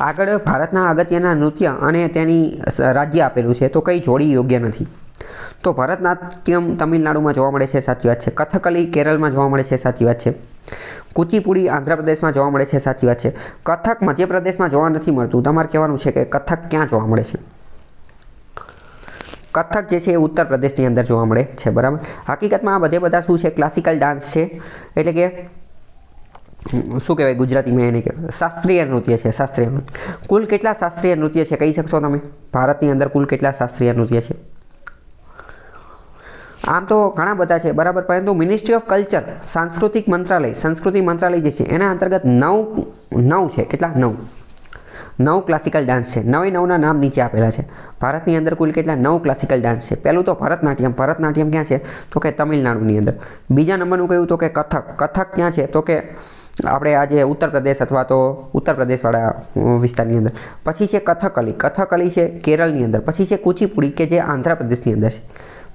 આગળ ભારતના અગત્યના નૃત્ય અને તેની રાજ્ય આપેલું છે, તો કઈ જોડી યોગ્ય નથી. તો ભરતનાટ્યમ તમિલનાડુમાં જોવા મળે છે, સાચી વાત છે. કથકલી કેરળમાં જોવા મળે છે, સાચી વાત છે. કુચીપુડી આંધ્રપ્રદેશમાં જોવા મળે છે, સાચી વાત છે. કથક મધ્યપ્રદેશમાં જોવા નથી મળતું. તમારે કહેવાનું છે કે કથક ક્યાં જોવા મળે છે? કથક જે છે એ ઉત્તર પ્રદેશની અંદર જોવા મળે છે, બરાબર? હકીકતમાં આ બધે બધા શું છે? ક્લાસિકલ ડાન્સ છે. એટલે કે શું કહેવાય ગુજરાતીમાં એને કહેવાય? શાસ્ત્રીય નૃત્ય છે, શાસ્ત્રીય નૃત્ય. કુલ કેટલા શાસ્ત્રીય નૃત્ય છે કહી શકશો તમે? ભારતની અંદર કુલ કેટલા શાસ્ત્રીય નૃત્ય છે? આમ તો ઘણા બધા છે, બરાબર? પરંતુ મિનિસ્ટ્રી ઓફ કલ્ચર સાંસ્કૃતિક મંત્રાલય, સંસ્કૃતિ મંત્રાલય જે છે, એના અંતર્ગત નવ નવ છે, કેટલા? નવ. નવ ક્લાસિકલ ડાન્સ છે. નવે નવના નામ નીચે આપેલા છે. ભારતની અંદર કુલ કેટલા? નવ ક્લાસિકલ ડાન્સ છે. પહેલું તો ભરતનાટ્યમ. ભરતનાટ્યમ ક્યાં છે? તો કે તમિલનાડુની અંદર. બીજા નંબરનું કહ્યું તો કે કથક. કથક ક્યાં છે? તો કે આપણે આજે ઉત્તર પ્રદેશ અથવા તો ઉત્તર પ્રદેશવાળા વિસ્તારની અંદર. પછી છે કથકલી. કથકલી છે કેરળની અંદર. પછી છે કુચીપુડી, કે જે આંધ્રપ્રદેશની અંદર છે.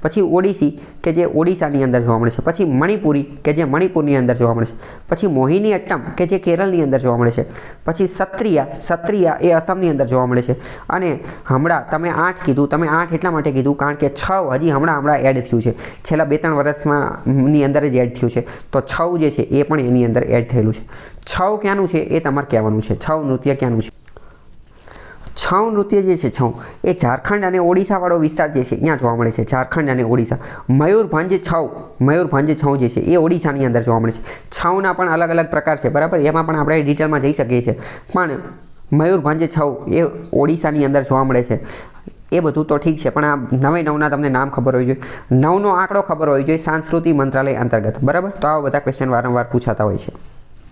પછી ઓડિસી, કે જે ઓડિશાની અંદર જોવા મળે છે. પછી મણિપુરી, કે જે મણિપુરની અંદર જોવા મળે છે. પછી મોહિની અટ્ટમ, કે જે કેરળની અંદર જોવા મળે છે. પછી સત્રિયા સત્રિયા એ અસમની અંદર જોવા મળે છે. અને હમણાં તમે આઠ કીધું, તમે આઠ એટલા માટે કીધું, કારણ કે છ હજી હમણાં હમણાં એડ થયું છે. છેલ્લા બે ત્રણ વર્ષમાં ની અંદર જ એડ થયું છે. તો છ જે છે, એ પણ એની અંદર એડ થયેલું છે. છ ક્યાંનું છે, એ તમારે કહેવાનું છે. છ નૃત્ય ક્યાંનું છે? છઉ નૃત્ય જે છે છઉ, એ ઝારખંડ અને ઓડિશાવાળો વિસ્તાર જે છે ત્યાં જોવા મળે છે. ઝારખંડ અને ઓડિશા. મયુરભંજ છઉ મયુરભંજ છઉ જે છે, એ ઓડિશાની અંદર જોવા મળે છે. છઉના પણ અલગ અલગ પ્રકાર છે, બરાબર? એમાં પણ આપણે ડિટેલમાં જઈ શકીએ છીએ. પણ મયુરભંજ છઉ એ ઓડિશાની અંદર જોવા મળે છે. એ બધું તો ઠીક છે, પણ આ નવે નવના તમને નામ ખબર હોવી જોઈએ. નવનો આંકડો ખબર હોવી જોઈએ સાંસ્કૃતિક મંત્રાલય અંતર્ગત, બરાબર? તો આવા બધા ક્વેશ્ચન વારંવાર પૂછાતા હોય છે.